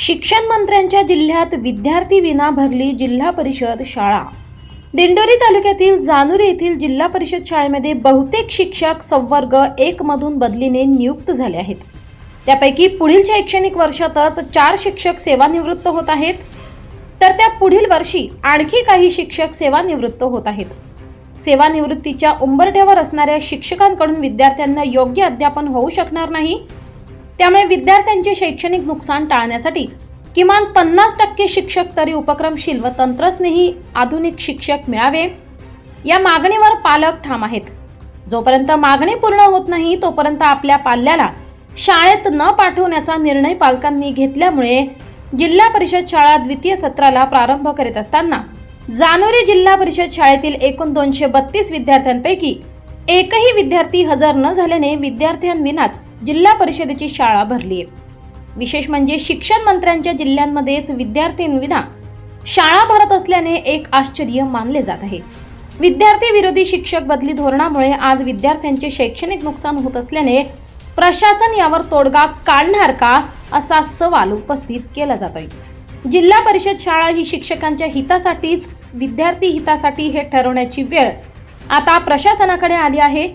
शिक्षण मंत्र्यांच्या जिल्ह्यात विद्यार्थी विना भरली जिल्हा परिषद शाळा. दिंडोरी तालुक्यातील जानूर येथील जिल्हा परिषद शाळेमध्ये बहुतेक शिक्षक संवर्ग एक मधून बदलीने नियुक्त झाले आहेत. त्यापैकी पुढील शैक्षणिक वर्षातच चार शिक्षक सेवानिवृत्त होत आहेत. तर त्या पुढील वर्षी आणखी काही शिक्षक सेवानिवृत्त होत आहेत. सेवानिवृत्तीच्या उंबरठ्यावर असणाऱ्या शिक्षकांकडून विद्यार्थ्यांना योग्य अध्यापन होऊ शकणार नाही. त्यामुळे विद्यार्थ्यांचे शैक्षणिक नुकसान टाळण्यासाठी किमान पन्नास टक्के शिक्षक तरी उपक्रमशील व तंत्रस्नेही आधुनिक शिक्षक मिळावे. या मागणीवर पालक ठाम आहेत. जोपर्यंत मागणी पूर्ण होत नाही तोपर्यंत आपल्या पाल्याला शाळेत न पाठवण्याचा निर्णय पालकांनी घेतल्यामुळे जिल्हा परिषद शाळा द्वितीय सत्राला प्रारंभ करीत असताना जानोरी जिल्हा परिषद शाळेतील एकूण दोनशे बत्तीस विद्यार्थ्यांपैकी एकही विद्यार्थी हजर न झाल्याने विद्यार्थ्यांविनाच जिल्हा परिषदेची शाळा भरली आहे. विशेष म्हणजे शिक्षण मंत्र्यांच्या जिल्ह्यांमध्येच विद्यार्थ्यांविना शाळा भरत असल्याने एक आश्चर्य मानले जात आहे. विद्यार्थी विरोधी शिक्षक बदली धोरणामुळे आज विद्यार्थ्यांचे शैक्षणिक नुकसान होत असल्याने प्रशासन यावर तोडगा काढणार का असा सवाल उपस्थित केला जातोय. जिल्हा परिषद शाळा ही शिक्षकांच्या हितासाठीच विद्यार्थी हितासाठी हे ठरवण्याची वेळ आता प्रशासनाकडे आली आहे.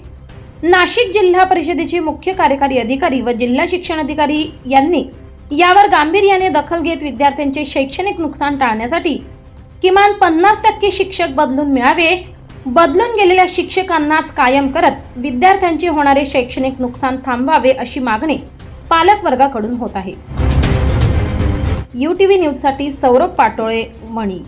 नाशिक जिल्हा परिषदेचे मुख्य कार्यकारी अधिकारी व जिल्हा शिक्षण अधिकारी यांनी यावर गांभीर्याने दखल घेत विद्यार्थ्यांचे शैक्षणिक नुकसान टाळण्यासाठी किमान पन्नास टक्के शिक्षक बदलून मिळावे. बदलून गेलेल्या शिक्षकांनाच कायम करत विद्यार्थ्यांचे होणारे शैक्षणिक नुकसान थांबवावे अशी मागणी पालक वर्गाकडून होत आहे. यू टी व्ही न्यूजसाठी सौरभ पाटोळे मणी.